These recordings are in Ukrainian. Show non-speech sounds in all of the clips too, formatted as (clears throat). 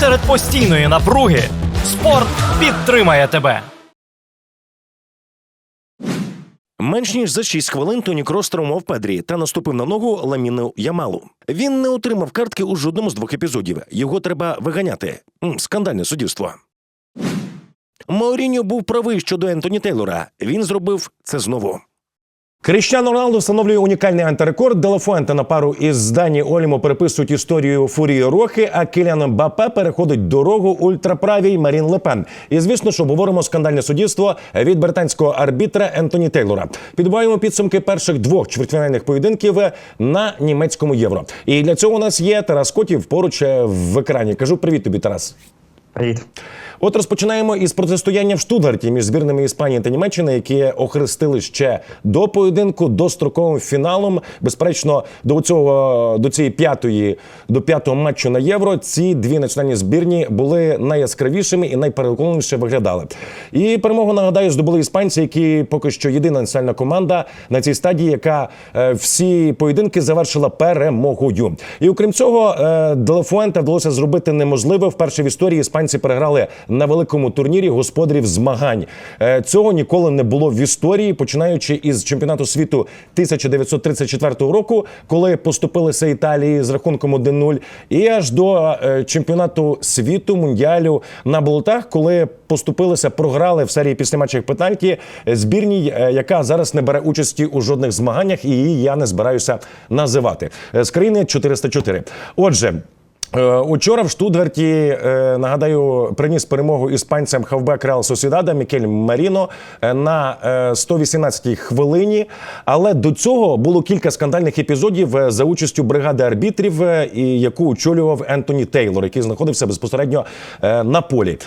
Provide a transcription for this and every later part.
серед постійної напруги спорт підтримає тебе. Менш ніж за 6 хвилин Тоні Крос травмував Педрі та наступив на ногу Ламіну Ямалу. Він не отримав картки у жодному з двох епізодів. Його треба виганяти. Скандальне суддівство. Мауріньо був правий щодо Ентоні Тейлора. Він зробив це знову. Кріщано Роналдо встановлює унікальний антирекорд. Делафуенте на пару із Дані Олімо переписують історію Фурії Рохи, а Кілян Бапе переходить дорогу ультраправій Марін Лепен. І звісно, що обговоримо скандальне суддівство від британського арбітра Ентоні Тейлора. Підбиваємо підсумки перших двох чвертьфінальних поєдинків на німецькому євро. І для цього у нас є Тарас Котів поруч е, в екрані. Кажу привіт тобі, Тарас. Привіт. От розпочинаємо із протистояння в Штутгарті між збірними Іспанії та Німеччини, які охрестили ще до поєдинку достроковим фіналом. Безперечно, до цього до цієї п'ятої до п'ятого матчу на євро ці дві національні збірні були найяскравішими і найпереконливіше виглядали. І перемогу нагадаю здобули іспанці, які поки що єдина національна команда на цій стадії, яка е, всі поєдинки завершила перемогою. І окрім цього, е, Делафуенте вдалося зробити неможливе. Вперше в історії іспанці переграли на великому турнірі господарів змагань. Е, Цього ніколи не було в історії, починаючи із чемпіонату світу 1934 року, коли поступилися Італії з рахунком 1-0, і аж до е, чемпіонату світу мундіалю на болотах, коли поступилися, програли в серії післяматчевих пенальті збірній, е, яка зараз не бере участі у жодних змаганнях, і її я не збираюся називати з країни 404. Отже. Е, Учора в Штутгарті е, нагадаю приніс перемогу іспанцям хавбек Реал Сосідада Мікель Маріно е, на е, 118-й хвилині. Але до цього було кілька скандальних епізодів за участю бригади арбітрів, яку очолював Ентоні Тейлор, який знаходився безпосередньо на полі.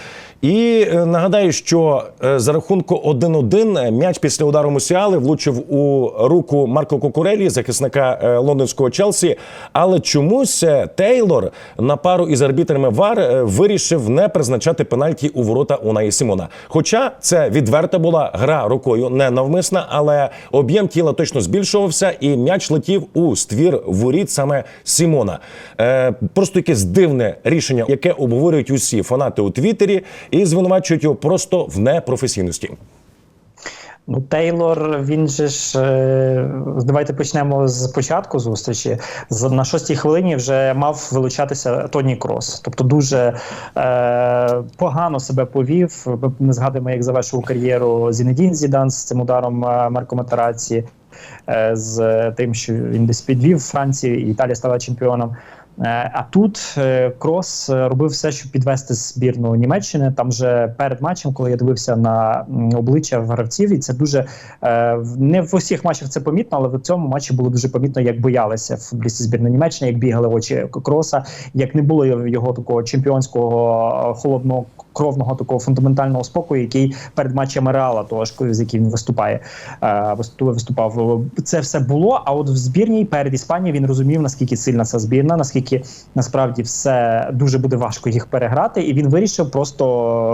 І е, нагадаю, що е, за рахунку 1-1 м'яч після удару Мусіали влучив у руку Марко Кокурелі, захисника е, лондонського Челсі. Але чомусь е, Тейлор на пару із арбітрами ВАР е, вирішив не призначати пенальті у ворота Унаї Сімона. Хоча це відверта була гра рукою, не навмисна, але об'єм тіла точно збільшувався, і м'яч летів у ствір воріт саме Сімона. Е, просто якесь дивне рішення, яке обговорюють усі фанати у Твіттері і звинувачують його просто в непрофесійності. Ну, Тейлор, він же ж е, давайте почнемо з початку зустрічі. На шостій хвилині вже мав вилучатися Тоні Крос. Тобто дуже е, погано себе повів. Ми згадуємо, як завершив кар'єру Зінедін Зідан з цим ударом е, Марко Матераці, е, з тим, що він десь підвів Францію, і Італія стала чемпіоном. Е, А тут е, Крос е, робив все, щоб підвести збірну Німеччини. Там вже перед матчем, коли я дивився на обличчя гравців, і це дуже не в усіх матчах це помітно, але в цьому матчі було дуже помітно, як боялися футболісти збірної Німеччини, як бігали очі Кроса, як не було його такого чемпіонського холодного. Кровного такого фундаментального спокою, який перед матчем Реала, того ж з яким він виступає, е, виступав. Це все було. А от в збірній перед Іспанією він розумів, наскільки сильна ця збірна, наскільки насправді все дуже буде важко їх переграти. І він вирішив просто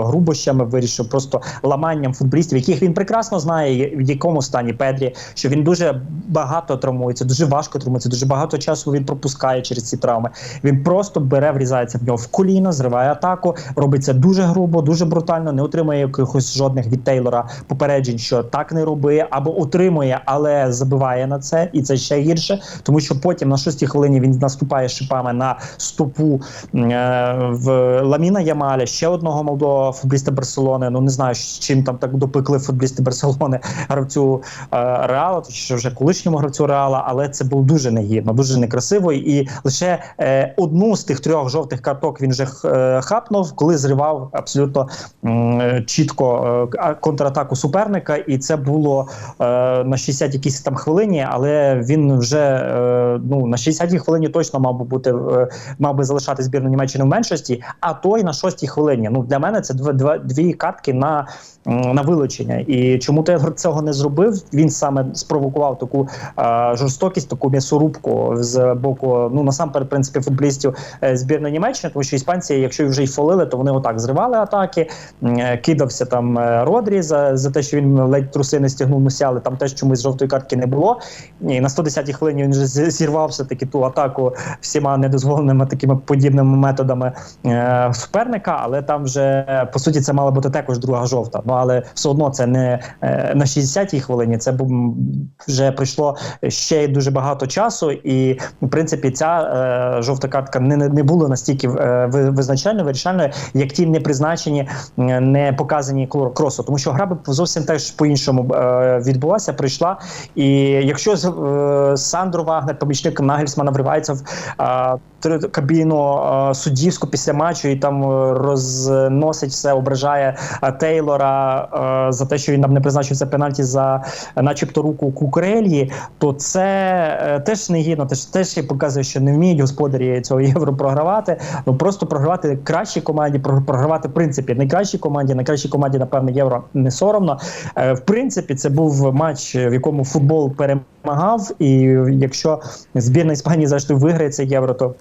грубощами, вирішив просто ламанням футболістів, яких він прекрасно знає, в якому стані Педрі, що він дуже багато травмується, дуже важко травмується, дуже багато часу він пропускає через ці травми. Він просто бере, врізається в нього в коліно, зриває атаку, робить це дуже грубо, дуже брутально, не отримує якихось жодних від Тейлора попереджень, що так не роби, або отримує, але забиває на це, і це ще гірше, тому що потім на шостій хвилині він наступає шипами на стопу е, в Ламіна Ямаля, ще одного молодого футболіста Барселони. Ну не знаю, з чим там так допекли футболісти Барселони гравцю е, Реала, точніше вже колишньому гравцю Реала, але це було дуже негідно, дуже некрасиво. І лише е, одну з тих трьох жовтих карток він вже е, хапнув, коли зривав абсолютно чітко е, контратаку суперника, і це було е, на 60 якійсь там хвилині, але він вже е, ну на 60-й хвилині точно мав би бути е, мав би залишати збірну Німеччини в меншості, а той на 6-й хвилині. Ну для мене це два дві картки на, на вилучення. І чому Тейлор цього не зробив? Він саме спровокував таку е, жорстокість, таку м'ясорубку з боку, ну насамперед, в принципі, футболістів е, збірної Німеччини, тому що іспанці, якщо вже й фолили, то вони отак зривали. атаки. Е, Кидався там е, Родрі за, за те, що він ледь труси не стягнув Мусяли. Там теж чомусь жовтої картки не було. І на 110-й хвилині він вже з- зірвав все таки ту атаку всіма недозволеними такими подібними методами е, суперника. Але там вже е, по суті це мала бути також друга жовта. Ну але все одно це не е, на 60-й хвилині. Це вже пройшло ще дуже багато часу, і в принципі ця е, жовта картка не, не була настільки е, визначальною, вирішальною, як ті не призначені, е, не показані кросу. Тому що гра би зовсім теж по-іншому е, відбулася, прийшла. І якщо е, Сандро Вагнер, помічник Нагельсмана, вривається в е, кабіну суддівську після матчу і там е, розносить все, ображає Тейлора за те, що він нам не призначив це пенальті за е, начебто руку Кукурельї, то це е, теж не гідно, теж теж показує, що не вміють господарі цього євро програвати. Ну просто програвати кращій команді, про- програвати в принципі найкращій команді, найкращій команді, напевно, євро не соромно. В принципі, це був матч, в якому футбол перемагав. І якщо збірна Іспанії завжди виграє це євро, то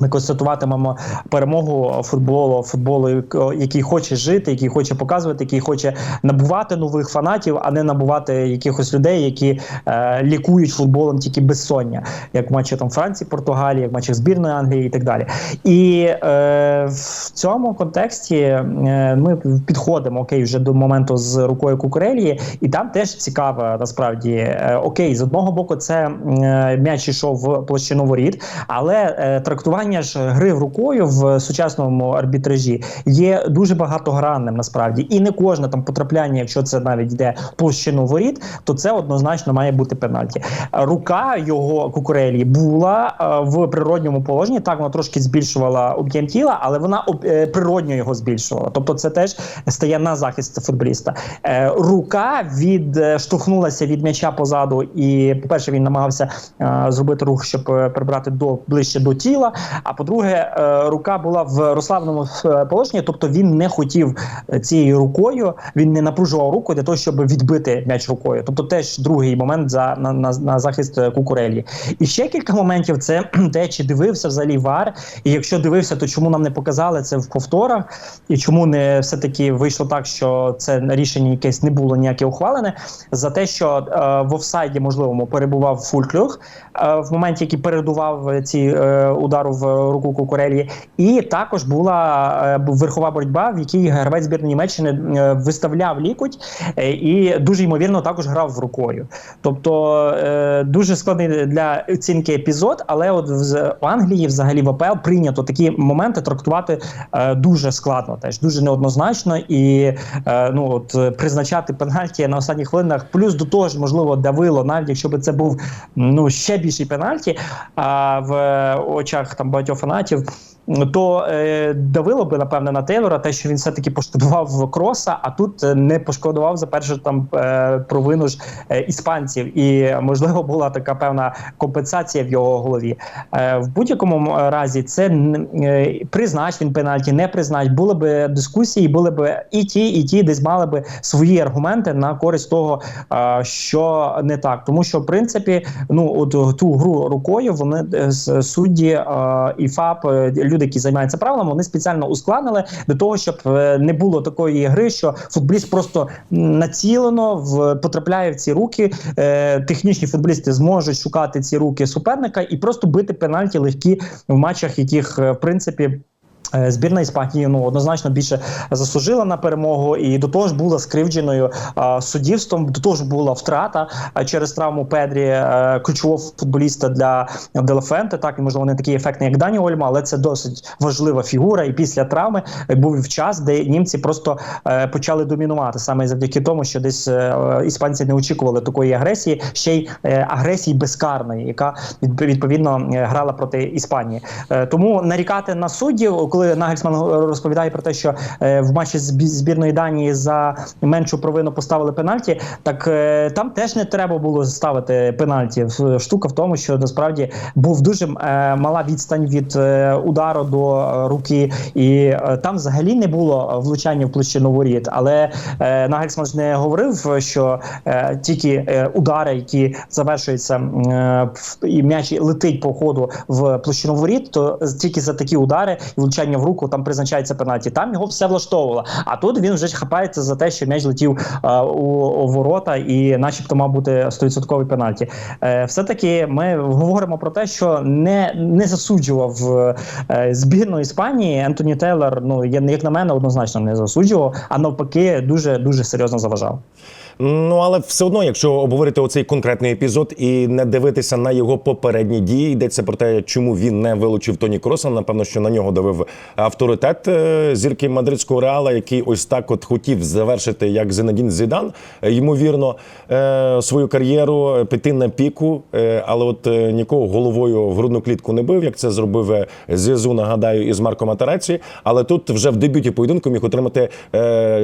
ми констатуватимемо перемогу футболу, футболу, який хоче жити, який хоче показувати, який хоче набувати нових фанатів, а не набувати якихось людей, які е, лікують футболом тільки безсоння, як в матчі там Франції, Португалії, як в матчах збірної Англії і так далі. І е, в цьому контексті е, ми підходимо окей вже до моменту з рукою Кукурелії, і там теж цікаво насправді. Е, окей, з одного боку, це е, м'яч ішов в площину воріт, але е, трактування ж гри рукою в сучасному арбітражі є дуже багатогранним насправді, і не кожне там потрапляння, якщо це навіть йде площину воріт, то це однозначно має бути пенальті. Рука його кукурелі була е, в природньому положенні. Так вона трошки збільшувала об'єм тіла, але вона е, природньо його збільшувала. Тобто, це теж стає на захист футболіста. Е, Рука відштовхнулася від м'яча позаду, і по перше, він намагався зробити рух, щоб прибрати до ближче до тіла. А по-друге, е, рука була в розслабленому е, положенні, тобто він не хотів е, цією рукою, він не напружував руку для того, щоб відбити м'яч рукою. Тобто, теж другий момент за на, на, на захист кукурелі. І ще кілька моментів це (clears throat) те, чи дивився взагалі вар. І якщо дивився, то чому нам не показали це в повторах, і чому не все таки вийшло так, що це рішення якесь не було ніяке ухвалене за те, що е, в офсайді можливому перебував Фульклюх е, в моменті, який передував ці е, удару в руку Кукурелі, і також була е, верхова боротьба, в якій гравець збірної Німеччини е, виставляв лікуть е, і дуже ймовірно також грав рукою. Тобто дуже складний для оцінки епізод, але от в Англії, взагалі в АПЛ, прийнято такі моменти трактувати дуже складно, теж дуже неоднозначно і ну от призначати пенальті на останніх хвилинах. Плюс до того ж, можливо, давило, навіть якщо б це був ну ще більший пенальті а в очах там багатьох фанатів. То е, давило би напевне на Тейлора те, що він все таки пошкодував кроса, а тут е, не пошкодував за першу там е, провину ж е, іспанців, і можливо була така певна компенсація в його голові. Е, в будь-якому разі це е, признач він пенальті, не признач. Були б дискусії, були б і ті, і ті, десь мали би свої аргументи на користь того, е, що не так. Тому що в принципі, ну от ту гру рукою вони е, судді е, і ФАП, е, люди, які займаються правилами, вони спеціально ускладнили для того, щоб е, не було такої гри, що футболіст просто націлено в потрапляє в ці руки. Е, технічні футболісти зможуть шукати ці руки суперника і просто бити пенальті легкі в матчах, яких е, в принципі. Е, Збірна Іспанії ну однозначно більше заслужила на перемогу, і до того ж була скривдженою а, суддівством. До того ж була втрата а, через травму Педрі е, ключового футболіста для Делафенте. Так і можливо не такий ефектний, як Дані Ольма, але це досить важлива фігура. І після травми е, був час, де німці просто е, почали домінувати саме завдяки тому, що десь е, іспанці не очікували такої агресії, ще й е, агресії безкарної, яка відповідно е, грала проти Іспанії. Е, тому нарікати на суддів, коли Нагельсман розповідає про те, що е, в матчі збірної Данії за меншу провину поставили пенальті, так е, там теж не треба було ставити пенальті. Штука в тому, що насправді був дуже е, мала відстань від е, удару до е, руки, і е, там взагалі не було влучання в площину воріт. Але е, Нагельсман ж не говорив, що е, тільки е, удари, які завершуються е, і м'яч летить по ходу в площину воріт, то тільки за такі удари влучання влучання в руку, там призначається пенальті. Там його все влаштовувало. А тут він вже хапається за те, що м'яч летів е, у, у ворота, і, начебто, мав бути 100% пенальті. Е, все-таки ми говоримо про те, що не, не засуджував е, збірну Іспанії. Ентоні Тейлор, ну як на мене, однозначно не засуджував, а навпаки, дуже дуже серйозно заважав. Ну але все одно, якщо обговорити оцей конкретний епізод і не дивитися на його попередні дії, йдеться про те, чому він не вилучив Тоні Кроса. Напевно, що на нього давив авторитет е, зірки мадридського реала, який ось так от хотів завершити як Зенедін Зідан, ймовірно, е, свою кар'єру е, піти на піку, але от нікого головою в грудну клітку не бив, як це зробив Зізу, нагадаю, із Марко Матереці. Але тут вже в дебюті поєдинку міг отримати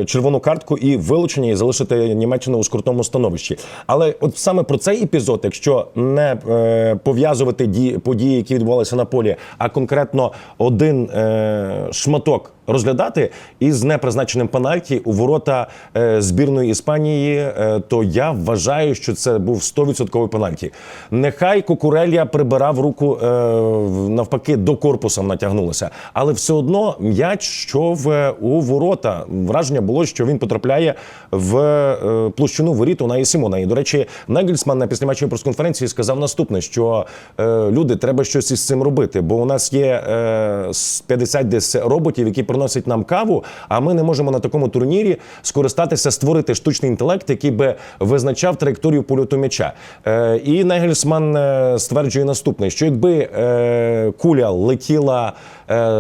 червону картку і вилучення, і залишити Німеччину у скрутному становищі. Але от саме про цей епізод, якщо не е, пов'язувати ді, події, які відбувалися на полі, а конкретно один е, шматок. Розглядати із непризначеним пенальті у ворота е, збірної Іспанії, е, то я вважаю, що це був 100% пенальті. Нехай Кукурелія прибирав руку е, навпаки до корпуса натягнулася, але все одно м'яч йшов е, у ворота. Враження було, що він потрапляє в площину воріт Унаї Симона. І до речі, Нагельсман на післяматчевій прес-конференції сказав наступне: що люди треба щось із цим робити, бо у нас є е, з 50 десь роботів, які приносять нам каву. А ми не можемо на такому турнірі скористатися, створити штучний інтелект, який би визначав траєкторію польоту м'яча. Е, і Нагельсман е, стверджує наступне: що якби е, куля летіла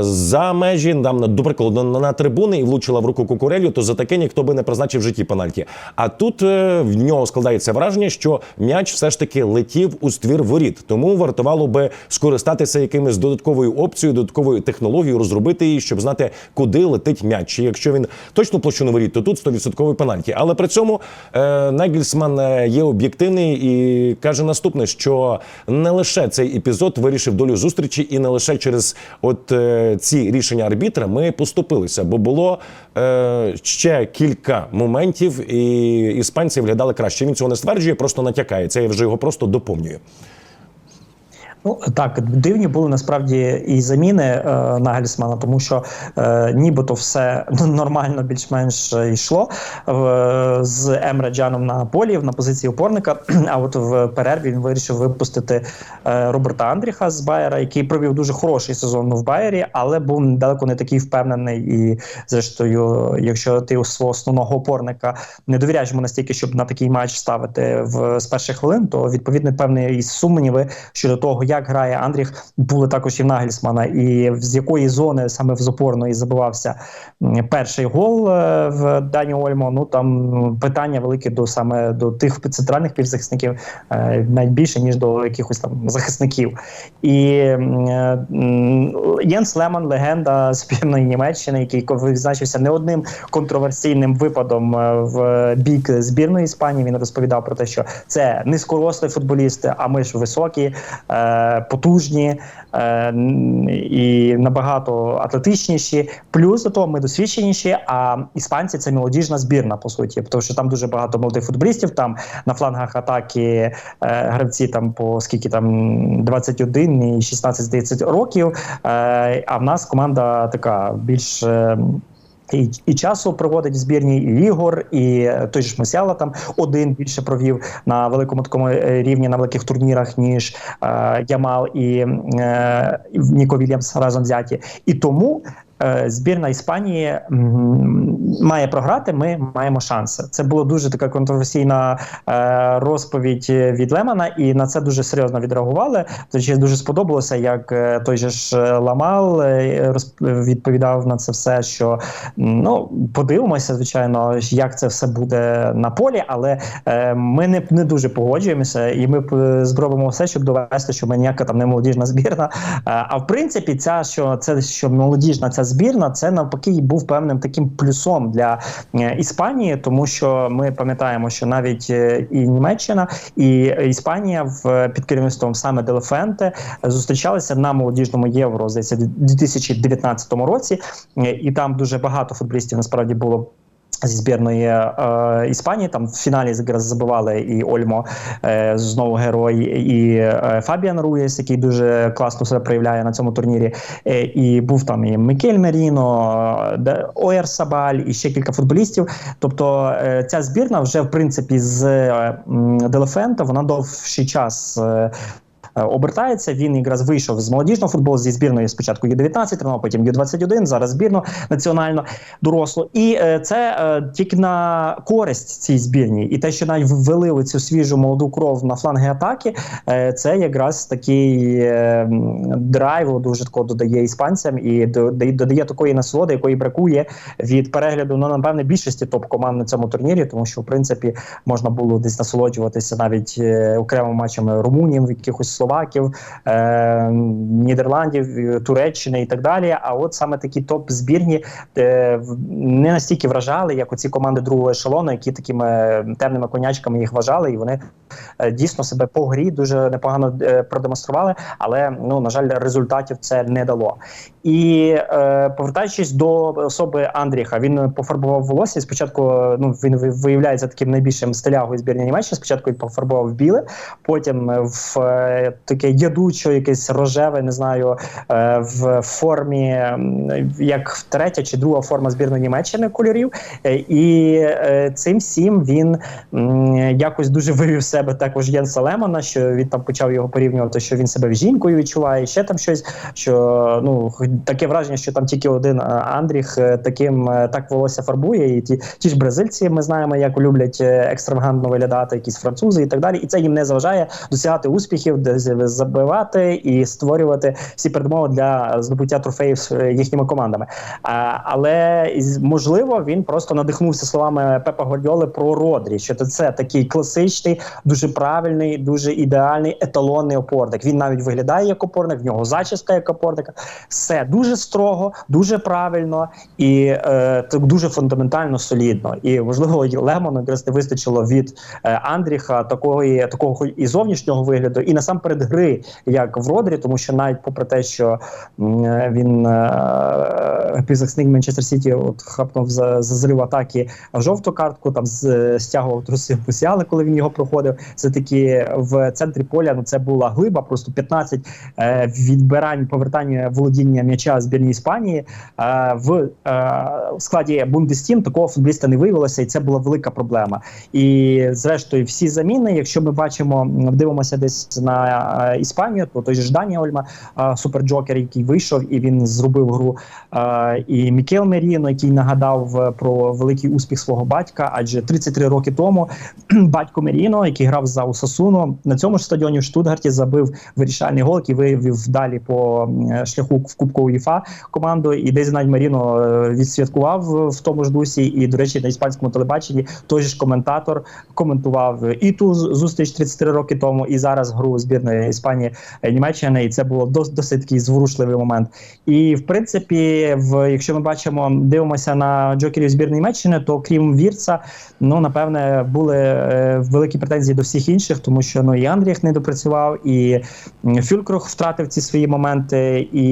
за межі, там, до прикладу, на, трибуни і влучила в руку Кукурелю, то за таке ніхто би не призначив в житті пенальті. А тут е, в нього складається враження, що м'яч все ж таки летів у ствір воріт. Тому вартувало би скористатися якимось додатковою опцією, додатковою технологією, розробити її, щоб знати, куди летить м'яч. І якщо він точно площину воріт, то тут 100% пенальті. Але при цьому е, Нагельсман е, є об'єктивний і каже наступне, що не лише цей епізод вирішив долю зустрічі, і не лише через от е, ці рішення арбітра ми поступилися, бо було е, ще кілька моментів, і іспанці виглядали краще. Він цього не стверджує, просто натякає. Це я вже його просто доповнюю. Ну так, дивні були насправді і заміни е, Нагельсмана, тому що е, нібито все (laughs) нормально, більш-менш йшло е, з Емре Джаном на полі на позиції опорника. (clears throat) А от в перерві він вирішив випустити е, Роберта Андріха з Байера, який провів дуже хороший сезон в Байері, але був далеко не такий впевнений. І зрештою, якщо ти у свого основного опорника не довіряєш йому настільки, щоб на такий матч ставити в з перших хвилин, то відповідно певні сумніви щодо того, як грає Андріх, були також і в Нагельсмана, і з якої зони саме в опорної забивався перший гол е, в Дані Ольмо. Ну там питання велике до саме до тих центральних півзахисників, е, навіть більше ніж до якихось там захисників. І е, Єнс Леман, легенда збірної Німеччини, який відзначився не одним контроверсійним випадом в бік збірної Іспанії. Він розповідав про те, що це низькорослі футболісти, а ми ж високі, потужні е, і набагато атлетичніші. Плюс до того ми досвідченіші. А іспанці це молодіжна збірна, по суті, тому що там дуже багато молодих футболістів. Там на флангах атаки е, гравці там по скільки там 21 і 16 здається років. Е, а в нас команда така більш. І, і часу проводить в збірні і Ігор, і е, той ж Мусяла там один більше провів на великому такому е, рівні на великих турнірах, ніж е, Ямал і е, Ніко Вільямс разом взяті. І тому збірна Іспанії має програти. Ми маємо шанси. Це була дуже така контроверсійна е, розповідь від Лемана, і на це дуже серйозно відреагували. Тож дуже сподобалося, як е, той же ж е, Ламал е, відповідав на це все, що ну подивимося, звичайно, як це все буде на полі, але е, ми не, не дуже погоджуємося, і ми е, зробимо все, щоб довести, що ми ніяка там не молодіжна збірна. Е, а в принципі, ця що це що молодіжна ця збірна, це навпаки і був певним таким плюсом для е, Іспанії, тому що ми пам'ятаємо, що навіть е, і Німеччина, і Іспанія в під керівництвом саме Делефенте зустрічалися на молодіжному євро здається, в 2019 році, Е, і там дуже багато футболістів насправді було. Зі збірної е, Іспанії там в фіналі якраз забивали і Ольмо е, знову герой, і е, Фабіан Руєс, який дуже класно себе проявляє на цьому турнірі. Е, і був там і Микель Меріно, е, де- Оєр Сабаль, і ще кілька футболістів. Тобто е, ця збірна вже в принципі з е, Делефента вона довший час. е, Обертається він якраз вийшов з молодіжного футболу зі збірної спочатку Ю-19, тренував потім Ю-21, зараз збірну національно дорослу. І е, це е, тільки на користь цій збірній. І те, що навіть ввели цю свіжу молоду кров на фланги атаки, е, це якраз такий е, м, дуже такого додає іспанцям і додає такої насолоди, якої бракує від перегляду ну, напевне більшості топ-команд на цьому турнірі, тому що в принципі можна було десь насолоджуватися навіть е, окремими матчами румунів, якихось словаків, е, Нідерландів, е, Туреччини і так далі. А от саме такі топ-збірні е, не настільки вражали, як оці команди другого ешелону, які такими темними конячками їх вважали, і вони е, дійсно себе по грі дуже непогано е, продемонстрували, але ну на жаль, результатів це не дало. І е, повертаючись до особи Андріха, він пофарбував волосся. Спочатку ну він виявляється таким найбільшим стилягою збірні Німеччини. Спочатку він пофарбував біле, потім е, в е, таке ядучо, якесь рожеве, не знаю, е, в формі як третя чи друга форма збірної Німеччини кольорів. Е, І е, цим всім він якось дуже вивів себе також Єнса Лемона, що він там почав його порівнювати, що він себе жінкою відчуває, ще там щось. Що ну таке враження, що там тільки один Андріх таким так волосся фарбує, і ті, ті ж бразильці ми знаємо, як люблять екстравагантно виглядати, якісь французи і так далі. І це їм не заважає досягати успіхів, забивати і створювати всі передумови для здобуття трофеїв е, їхніми командами. Але можливо він просто надихнувся словами Пепа Гвардіоли про Родрі, що це такий класичний, дуже правильний, дуже ідеальний еталонний опорник. Він навіть виглядає як опорник, в нього зачіска як опорника. Все дуже строго, дуже правильно і е, дуже фундаментально солідно. І можливо, Лемону якраз не вистачило від е, Андріха такої такого і зовнішнього вигляду, і насамперед гри, як в Родрі, тому що навіть попри те, що він е, півзахисник Манчестер Сіті от хапнув за, за зрив атаки жовту картку, там з, стягував труси Мусіали, коли він його проходив. Це таки в центрі поля. Ну це була глиба, просто 15 е, відбирань, повертання володіння м'яча збірної Іспанії. Е, в е, складі Бундестім такого футболіста не виявилося, і це була велика проблема. І зрештою, всі заміни, якщо ми бачимо, дивимося десь на е, Іспанію, то той ж Дані Ольма, е, суперджокер, який вийшов і він зробив гру. Е, і Мікел Меріно, який нагадав про великий успіх свого батька, адже 33 роки тому (clears throat) батько Меріно, який грав за Усасуно, на цьому ж стадіоні в Штутгарті забив вирішальний гол, який вивів далі по шляху в Кубку УЄФА команду. І десь навіть Маріно відсвяткував в тому ж дусі. І, до речі, на іспанському телебаченні той же ж коментатор коментував і ту зустріч 33 роки тому, і зараз гру збірної Іспанії е, Німеччини. І це було дос- досить такий зворушливий момент. І в принципі, в якщо ми бачимо, дивимося на джокерів збірної Німеччини, то крім Вірца, ну напевне, були е, великі претензії до всіх інших, тому що ну і Андріх не допрацював, і Фюлькрух втратив ці свої моменти, і,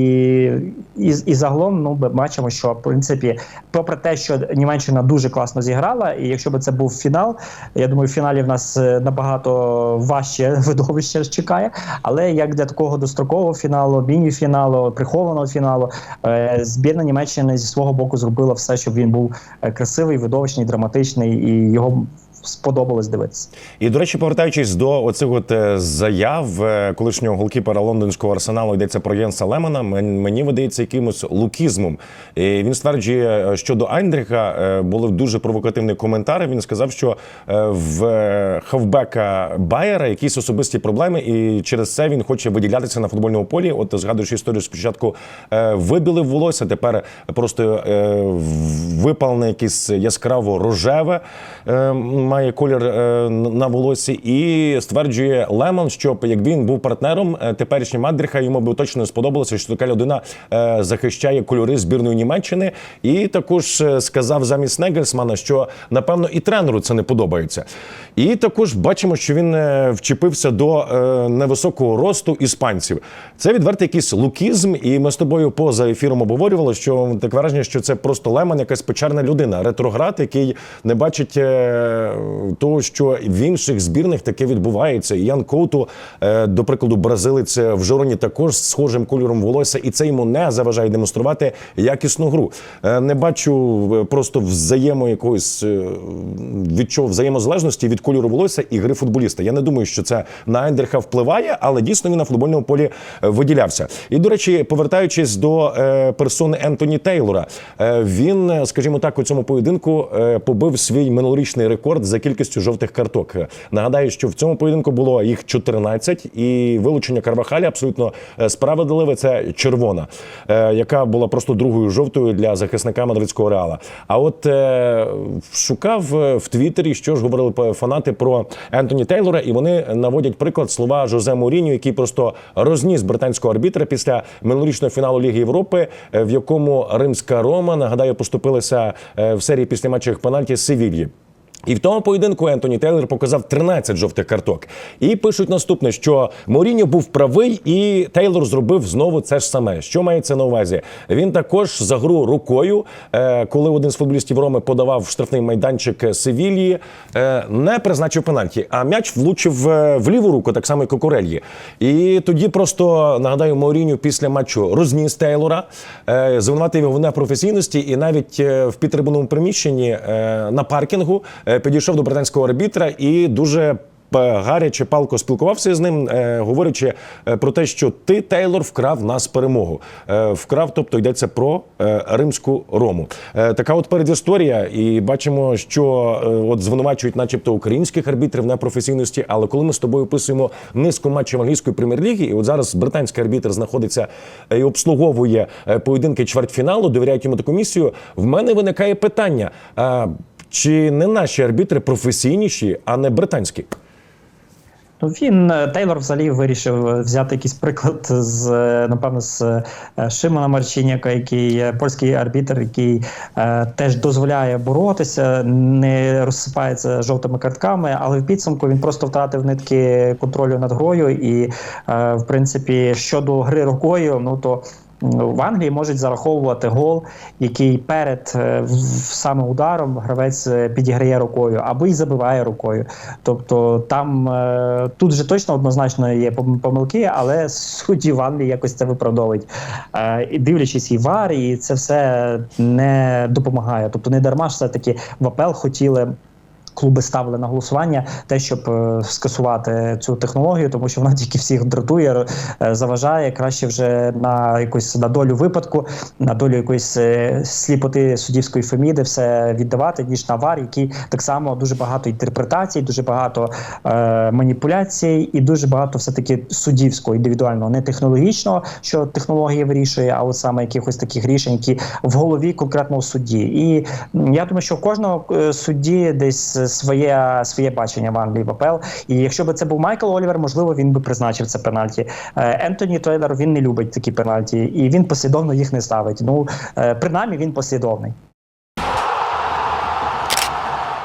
і, і загалом ну бачимо, що в принципі, попри те, що Німеччина дуже класно зіграла, і якщо б це був фінал, я думаю, в фіналі в нас е, набагато важче (laughs) видовище чекає. Але як для такого дострокового фіналу, міні-фіналу, прихованого фіналу, е, збірна Німеччини зі свого боку зробила все, щоб він був е, красивий, видовищний, драматичний, і його сподобалось дивитися. І до речі, повертаючись до оцих от е, заяв е, колишнього голкіпера лондонського арсеналу, йдеться про Єнса Лемона. мен- Мені видається якимось лукізмом. І він стверджує, е, що до Айндріха були дуже провокативні коментарі. Він сказав, що в хавбека Байера якісь особисті проблеми, і через це він хоче виділятися на футбольному полі. От згадуєш історію спочатку вибілив волосся, тепер просто випалене якесь яскраво рожеве має колір е, на волосі, і стверджує Лемон, що як він був партнером теперішнього теперішнім йому би точно сподобалося, що така людина е, захищає кольори збірної Німеччини. І також е, сказав замість Негельсмана, що напевно і тренеру це не подобається. І також бачимо, що він е, вчепився до е, невисокого росту іспанців. Це відвертий якийсь лукізм, і ми з тобою поза ефіром обговорювали, що таке враження, що це просто Лемон, якась печерна людина, ретроград, який не бачить е, того, що в інших збірних таке відбувається. І Ян Коуту, до прикладу, бразилець в Жороні також з схожим кольором волосся, і це йому не заважає демонструвати якісну гру. Не бачу просто взаємо якоїсь від чого взаємозалежності від кольору волосся і гри футболіста. Я не думаю, що це на Ендерха впливає, але дійсно він на футбольному полі е, виділявся. І до речі, повертаючись до е, персони Ентоні Тейлора, е, він, е, скажімо так, у цьому поєдинку е, побив свій минулорічний рекорд за кількістю жовтих карток. Нагадаю, що в цьому поєдинку було їх 14, і вилучення Карвахалі абсолютно е, справедливе. Це червона, е, яка була просто другою жовтою для захисника мадридського реала. А от е, шукав в Твіттері, що ж говорили п- фанати про Ентоні Тейлора, і вони наводять приклад слова Жозе Моріню, який просто розніс британського арбітра після минулорічного фіналу Ліги Європи, е, в якому римська Рома нагадаю поступилася е, в серії після матчів пенальті Севільї. І в тому поєдинку Ентоні Тейлор показав 13 жовтих карток. І пишуть наступне, що Моріньо був правий, і Тейлор зробив знову це ж саме. Що мається на увазі? Він також за гру рукою, е, коли один з футболістів Роми подавав штрафний майданчик Севільї, е, не призначив пенальті, а м'яч влучив е, в ліву руку, так само і Кокурельї. І тоді просто нагадаю, Моріньо після матчу розніс Тейлора, звинуватив його в непрофесійності, і навіть в підтрибунному приміщенні на паркінгу підійшов до британського арбітра і дуже. Гаряче палко спілкувався з ним, е, говорячи е, про те, що ти, Тейлор, вкрав нас перемогу. Е, вкрав, тобто йдеться про е, римську рому. Е, така от передісторія, і бачимо, що е, от звинувачують, начебто, українських арбітрів в непрофесійності. Але коли ми з тобою описуємо низку матчів англійської прем'єр-ліги, і от зараз британський арбітр знаходиться і обслуговує е, поєдинки чвертьфіналу, довіряють йому таку місію. В мене виникає питання: чи не наші арбітри професійніші, а не британські? Ну, він е, Тейлор взагалі вирішив е, взяти якийсь приклад з е, напевно з Шимона Марчиняка, який польський арбітр, який е, теж дозволяє боротися, не розсипається жовтими картками, але в підсумку він просто втратив нитки контролю над грою. І е, в принципі, щодо гри рукою, ну то. В Англії можуть зараховувати гол, який перед е, саме ударом гравець е, підіграє рукою або й забиває рукою. Тобто там е, тут же точно однозначно є помилки, але судді в Англії якось це виправдовують. І дивлячись і вар, і це все не допомагає. Тобто не дарма ж все-таки в АПЛ хотіли. Клуби ставили на голосування те, щоб е, скасувати цю технологію, тому що вона тільки всіх дратує, е, заважає краще вже на якусь на долю випадку, на долю якоїсь е, сліпоти суддівської феміди все віддавати, ніж на вар, який так само дуже багато інтерпретацій, дуже багато е, маніпуляцій і дуже багато все таки суддівського, індивідуального, не технологічного, що технологія вирішує, а от саме якихось таких рішень, які в голові конкретного судді. І я думаю, що в кожного судді десь своє, своє бачення в Англії в АПЛ. І якщо б це був Майкл Олівер, можливо, він би призначив це пенальті. Е, Ентоні Тойлер він не любить такі пенальті, і він послідовно їх не ставить. Ну е, принаймні він послідовний.